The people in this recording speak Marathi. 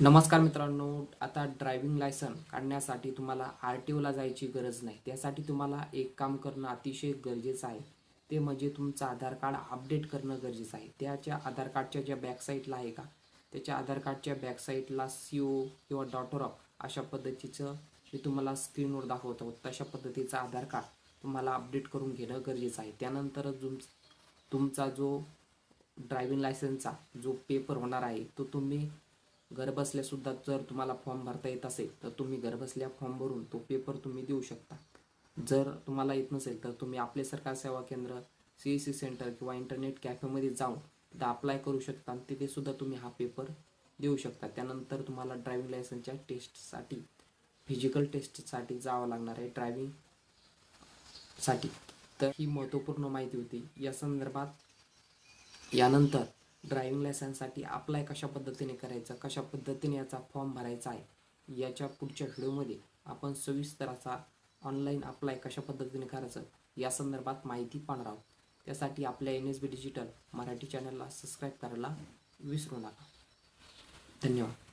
नमस्कार मित्रांनो आता ड्रायव्हिंग लायसन काढण्यासाठी तुम्हाला आर टी ओला जायची गरज नाही. त्यासाठी तुम्हाला एक काम करणं अतिशय गरजेचं आहे. ते म्हणजे तुमचं आधार कार्ड अपडेट करणं गरजेचं आहे. त्याच्या आधार कार्डच्या ज्या बॅकसाईटला आहे का त्याच्या आधार कार्डच्या बॅकसाईटला सी ओ किंवा डॉटर ऑफ अशा पद्धतीचं मी तुम्हाला स्क्रीनवर दाखवतो. तशा पद्धतीचं आधार कार्ड तुम्हाला अपडेट करून घेणं गरजेचं आहे. त्यानंतर तुम तुमचा जो ड्रायव्हिंग लायसनचा जो पेपर होणार आहे तो तुम्ही घरबसल्या सुद्धा जर तुम्हाला फॉर्म भरता येत असेल तर तुम्ही घरबसल्या फॉर्म भरून तो पेपर तुम्ही देऊ शकता. जर तुम्हाला येत नसेल तर तुम्ही Aaple Sarkar Seva Kendra C S C centre किंवा इंटरनेट कॅफेमध्ये जाऊन तिथं अप्लाय करू शकता आणि तिथे सुद्धा तुम्ही हा पेपर देऊ शकता. त्यानंतर तुम्हाला ड्रायव्हिंग लायसनच्या टेस्टसाठी फिजिकल टेस्टसाठी जावं लागणार आहे ड्रायव्हिंगसाठी. तर ही महत्त्वपूर्ण माहिती होती. या संदर्भात यानंतर ड्रायव्हिंग लायसन्ससाठी अप्लाय कशा पद्धतीने करायचं कशा पद्धतीने याचा फॉर्म भरायचा आहे याच्या पुढच्या व्हिडिओमध्ये आपण सविस्तर असा ऑनलाईन अप्लाय कशा पद्धतीने करायचं या संदर्भात माहिती पाहणार आहोत. त्यासाठी आपल्या N S B digital Marathi चॅनलला सबस्क्राईब करायला विसरू नका. धन्यवाद.